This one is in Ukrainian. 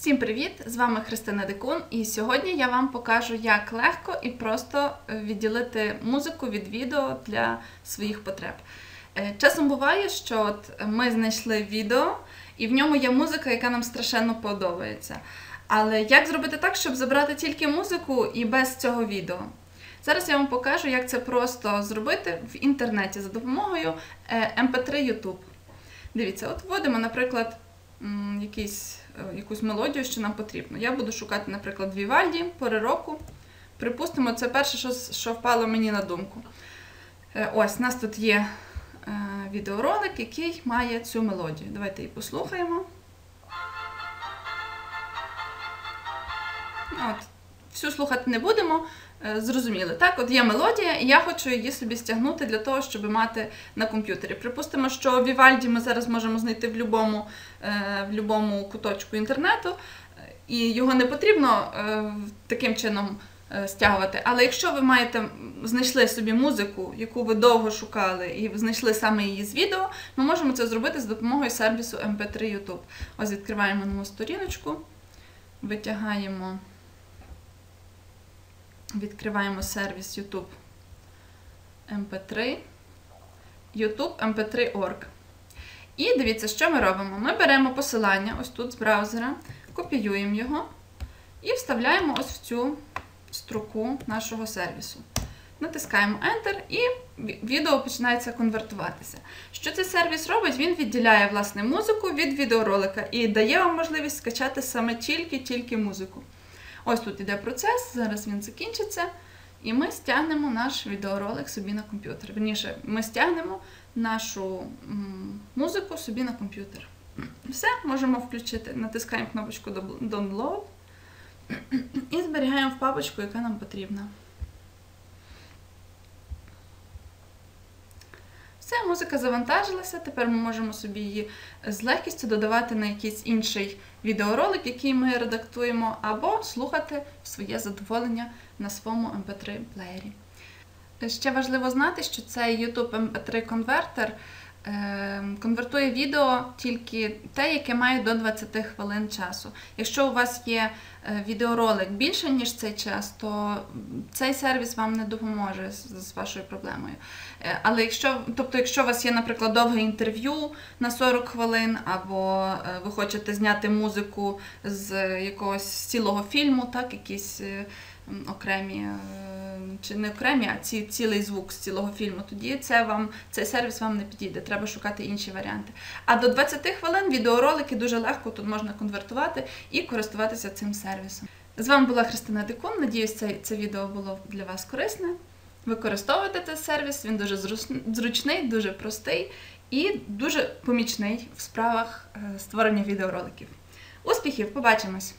Всім привіт! З вами Христина Дикун, і сьогодні я вам покажу, як легко і просто е, відділити музику від відео для своїх потреб. Е, Часом буває, що от ми знайшли відео, і в ньому є музика, яка нам страшенно подобається. Але як зробити так, щоб забрати тільки музику і без цього відео? Зараз я вам покажу, як це просто зробити в інтернеті за допомогою е, MP3 YouTube. Дивіться, от вводимо, наприклад, якийсь, е, якусь мелодію, що нам потрібно. Я буду шукати, наприклад, Вівальді, пори року. Припустимо, це перше, що, що впало мені на думку. Е, Ось, у нас тут є е, відеоролик, який має цю мелодію. Давайте її послухаємо. От. Всю слухати не будемо. Е, Зрозуміли, так? От є мелодія, і я хочу її собі стягнути для того, щоб мати на комп'ютері. Припустимо, що Вівальді ми зараз можемо знайти в будь-якому в любому куточку інтернету, е, і його не потрібно е, таким чином е, стягувати. Але якщо ви маєте знайшли собі музику, яку ви довго шукали, і знайшли саме її з відео, ми можемо це зробити з допомогою сервісу MP3 YouTube. Ось відкриваємо нову сторіночку, витягаємо, відкриваємо сервіс YouTube MP3, YouTube MP3.org. І дивіться, що ми робимо. Ми беремо посилання ось тут з браузера, копіюємо його і вставляємо ось в цю строку нашого сервісу. Натискаємо Enter і відео починається конвертуватися. Що цей сервіс робить? Він відділяє власне музику від відеоролика і дає вам можливість скачати саме тільки-тільки музику. Ось тут іде процес, зараз він закінчиться, і ми стягнемо наш відеоролик собі на комп'ютер. Верніше, ми стягнемо нашу музику собі на комп'ютер. Все, можемо включити, натискаємо кнопочку Download і зберігаємо в папочку, яка нам потрібна. Все, музика завантажилася. Тепер ми можемо собі її з легкістю додавати на якийсь інший відеоролик, який ми редактуємо, або слухати в своє задоволення на своєму MP3 плеєрі. Ще важливо знати, що цей YouTube MP3 конвертер е, конвертує відео тільки те, яке має до 20 хвилин часу. Якщо у вас є е, відеоролик більше, ніж цей час, то цей сервіс вам не допоможе з, вашою проблемою. Е, Але якщо, тобто, якщо у вас є, наприклад, довге інтерв'ю на 40 хвилин, або е, ви хочете зняти музику з якогось цілого фільму, так, якісь окремі, е, чи не окремі, а ці, цілий звук з цілого фільму, тоді це вам, цей сервіс вам не підійде, треба шукати інші варіанти. А до 20 хвилин відеоролики дуже легко тут можна конвертувати і користуватися цим сервісом. З вами була Христина Дикун. Надіюсь, це, це відео було для вас корисне. Використовуйте цей сервіс, він дуже зручний, дуже простий і дуже помічний в справах е, створення відеороликів. Успіхів! Побачимось!